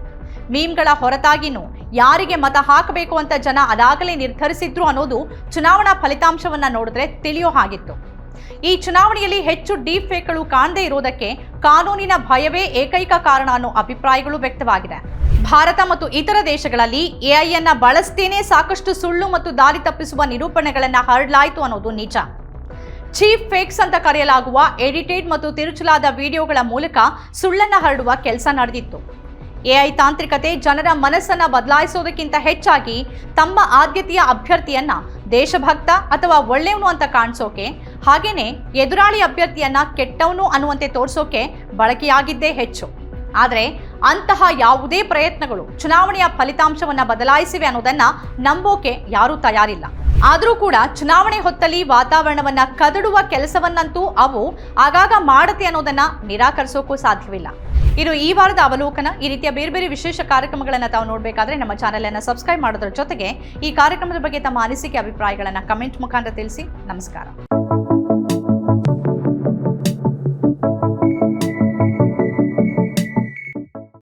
ಮೀಮ್ಗಳ ಹೊರತಾಗಿನೂ ಯಾರಿಗೆ ಮತ ಹಾಕಬೇಕು ಅಂತ ಜನ ಅದಾಗಲೇ ನಿರ್ಧರಿಸಿದ್ರು ಅನ್ನೋದು ಚುನಾವಣಾ ಫಲಿತಾಂಶವನ್ನ ನೋಡಿದ್ರೆ ತಿಳಿಯೋ ಹಾಗಿತ್ತು. ಈ ಚುನಾವಣೆಯಲ್ಲಿ ಹೆಚ್ಚು ಡೀಪ್ ಫೇಕ್ಗಳು ಕಾಣದೇ ಇರುವುದಕ್ಕೆ ಕಾನೂನಿನ ಭಯವೇ ಏಕೈಕ ಕಾರಣ ಅನ್ನೋ ಅಭಿಪ್ರಾಯಗಳು ವ್ಯಕ್ತವಾಗಿದೆ. ಭಾರತ ಮತ್ತು ಇತರ ದೇಶಗಳಲ್ಲಿ ಎಐಯನ್ನ ಬಳಸ್ತೇನೆ ಸಾಕಷ್ಟು ಸುಳ್ಳು ಮತ್ತು ದಾರಿ ತಪ್ಪಿಸುವ ನಿರೂಪಣೆಗಳನ್ನ ಹರಡಲಾಯಿತು ಅನ್ನೋದು ನಿಜ. ಚೀಫ್ ಫೇಕ್ಸ್ ಅಂತ ಕರೆಯಲಾಗುವ, ಎಡಿಟೆಡ್ ಮತ್ತು ತಿರುಚಲಾದ ವಿಡಿಯೋಗಳ ಮೂಲಕ ಸುಳ್ಳನ್ನು ಹರಡುವ ಕೆಲಸ ನಡೆದಿತ್ತು. ಎಐ ತಾಂತ್ರಿಕತೆ ಜನರ ಮನಸ್ಸನ್ನ ಬದಲಾಯಿಸೋದಕ್ಕಿಂತ ಹೆಚ್ಚಾಗಿ ತಮ್ಮ ಆದ್ಯತೆಯ ಅಭ್ಯರ್ಥಿಯನ್ನ ದೇಶಭಕ್ತ ಅಥವಾ ಒಳ್ಳೆಯವನು ಅಂತ ಕಾಣಿಸೋಕೆ, ಹಾಗೇನೆ ಎದುರಾಳಿ ಅಭ್ಯರ್ಥಿಯನ್ನ ಕೆಟ್ಟವನು ಅನ್ನುವಂತೆ ತೋರಿಸೋಕೆ ಬಳಕೆಯಾಗಿದ್ದೇ ಹೆಚ್ಚು. ಆದರೆ ಅಂತಹ ಯಾವುದೇ ಪ್ರಯತ್ನಗಳು ಚುನಾವಣೆಯ ಫಲಿತಾಂಶವನ್ನ ಬದಲಾಯಿಸಿವೆ ಅನ್ನೋದನ್ನ ನಂಬೋಕೆ ಯಾರೂ ತಯಾರಿಲ್ಲ. ಆದರೂ ಕೂಡ ಚುನಾವಣೆ ಹೊತ್ತಲ್ಲಿ ವಾತಾವರಣವನ್ನ ಕದಡುವ ಕೆಲಸವನ್ನಂತೂ ಅವು ಆಗಾಗ ಮಾಡುತ್ತೆ ಅನ್ನೋದನ್ನ ನಿರಾಕರಿಸೋಕ್ಕೂ ಸಾಧ್ಯವಿಲ್ಲ. ಇದು ಈ ವಾರದ ಅವಲೋಕನ ಈ ರೀತಿಯ ಬೇರೆ ಬೇರೆ ವಿಶೇಷ ಕಾರ್ಯಕ್ರಮಗಳನ್ನು ತಾವು ನೋಡಬೇಕಾದ್ರೆ ನಮ್ಮ ಚಾನೆಲ್ ಅನ್ನು ಸಬ್ಸ್ಕ್ರೈಬ್ ಮಾಡೋದ್ರ ಜೊತೆಗೆ ಈ ಕಾರ್ಯಕ್ರಮದ ಬಗ್ಗೆ ತಮ್ಮ ಅನಿಸಿಕೆ, ಅಭಿಪ್ರಾಯಗಳನ್ನು ಕಮೆಂಟ್ ಮುಖಾಂತರ ತಿಳಿಸಿ. ನಮಸ್ಕಾರ.